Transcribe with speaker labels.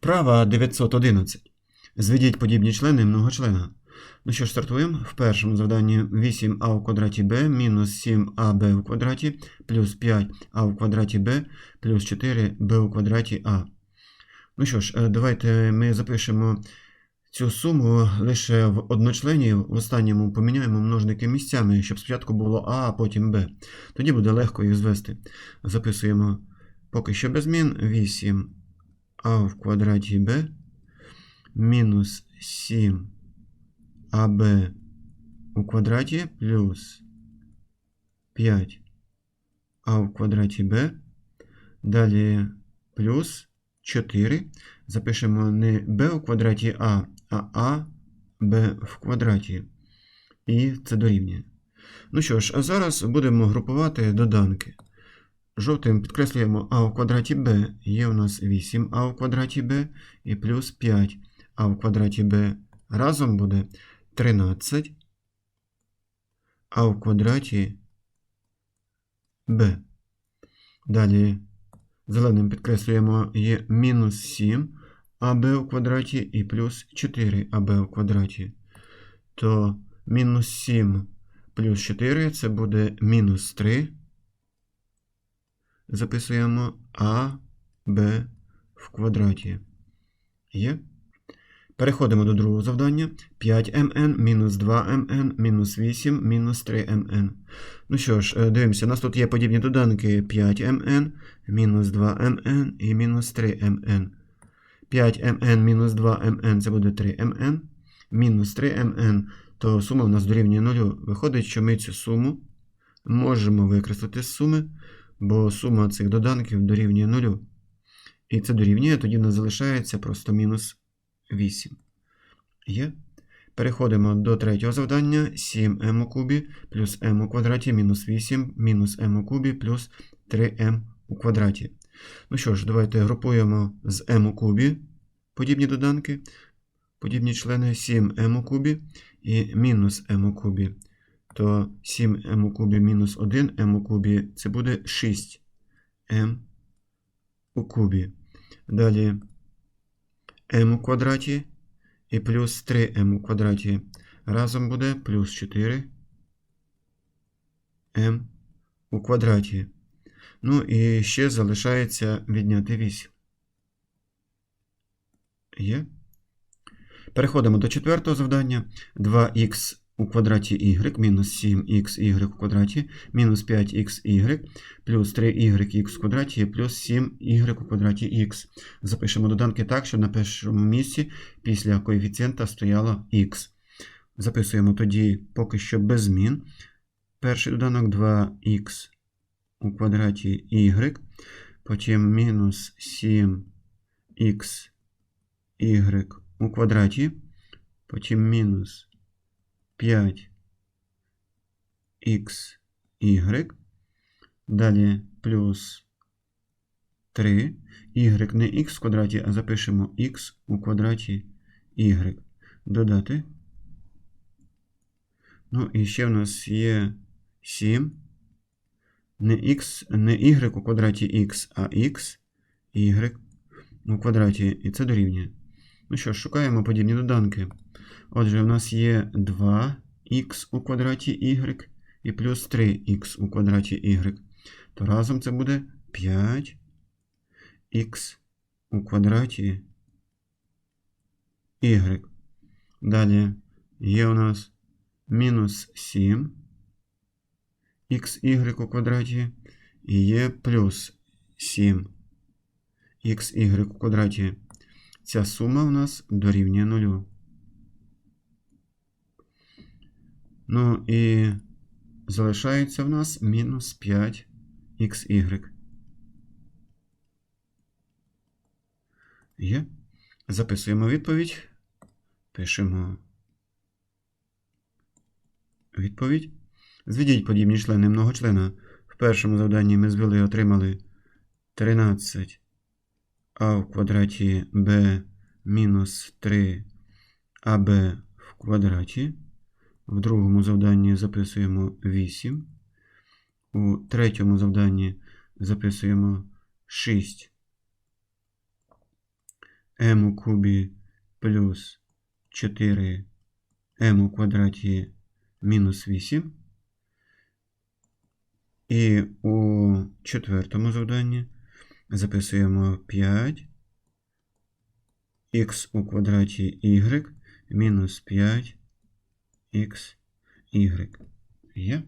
Speaker 1: Вправа 911. Зведіть подібні члени многочлена. Ну що ж, стартуємо. В першому завданні 8а у квадраті b мінус 7аб у квадраті плюс 5а у квадраті b плюс 4b у квадраті а. Ну що ж, е, давайте ми запишемо цю суму лише в одночлені. В останньому поміняємо множники місцями, щоб спочатку було а, а потім b. Тоді буде легко їх звести. Записуємо поки що без змін 8 а в квадраті b мінус 7 аб у квадраті плюс 5 а в квадраті b. Далі плюс 4. Запишемо не b у квадраті а, а а b в квадраті. І це дорівнює. Ну що ж, а зараз будемо групувати доданки. Жовтим підкреслюємо а в квадраті b. Є у нас 8а в квадраті b і плюс 5а в квадраті b. Разом буде 13 а в квадраті b. Далі зеленим підкреслюємо є мінус 7 аб у квадраті і плюс 4 аб у квадраті. То мінус 7 плюс 4 це буде мінус 3 записуємо Б в квадраті. Є. Переходимо до другого завдання. 5mn мінус 2mn мінус 8 мінус 3mn. Ну що ж, е, дивимося, у нас тут є подібні доданки 5mn, мінус 2mn і мінус 3mn. 5mn мінус 2mn це буде 3mn, мінус 3mn, то сума у нас дорівнює 0. Виходить, що ми цю суму можемо викреслити з суми бо сума цих доданків дорівнює 0. І це дорівнює, тоді нас залишається просто мінус 8. Є. Переходимо до третього завдання. 7m у кубі плюс m у квадраті мінус 8 мінус m у кубі плюс 3m у квадраті. Ну що ж, давайте групуємо з m у кубі подібні доданки, подібні члени 7m у кубі і мінус m у кубі то 7m у кубі мінус 1m у кубі це буде 6m у кубі. Далі m у квадраті і плюс 3m у квадраті. Разом буде плюс 4 m у квадраті. Ну і ще залишається відняти 8. Є. Переходимо до четвертого завдання. 2х у квадраті y мінус 7xy у квадраті мінус 5xy плюс 3y в квадраті плюс 7y у квадраті x. Запишемо доданки так, щоб на першому місці після коефіцієнта стояло x. Записуємо тоді поки що без змін. Перший доданок 2х у квадраті y, потім мінус 7xy у квадраті, потім мінус 5 xy, далі плюс 3, y не x в квадраті, а запишемо x у квадраті y. Додати. Ну, і ще в нас є 7. Не x, не y у квадраті x, а x, y у квадраті. І це дорівнює. Ну що ж, шукаємо подібні доданки. Отже, у нас є 2х у квадраті y і плюс 3х у квадраті y. То разом це буде 5х у квадраті y. Далі є у нас мінус 7 xy у квадраті і є плюс 7 xy у квадраті. Ця сума у нас дорівнює нулю. Ну і залишається в нас мінус 5xy. Є. Записуємо відповідь. Пишемо відповідь. Зведіть подібні члени многочлена. В першому завданні ми звели і отримали 13 а в квадраті b мінус 3 аб в квадраті. В другому завданні записуємо 8. У третьому завданні записуємо 6 m у кубі плюс 4 m у квадраті мінус 8. І у четвертому завданні записуємо 5 х у квадраті y мінус 5 х y. Є?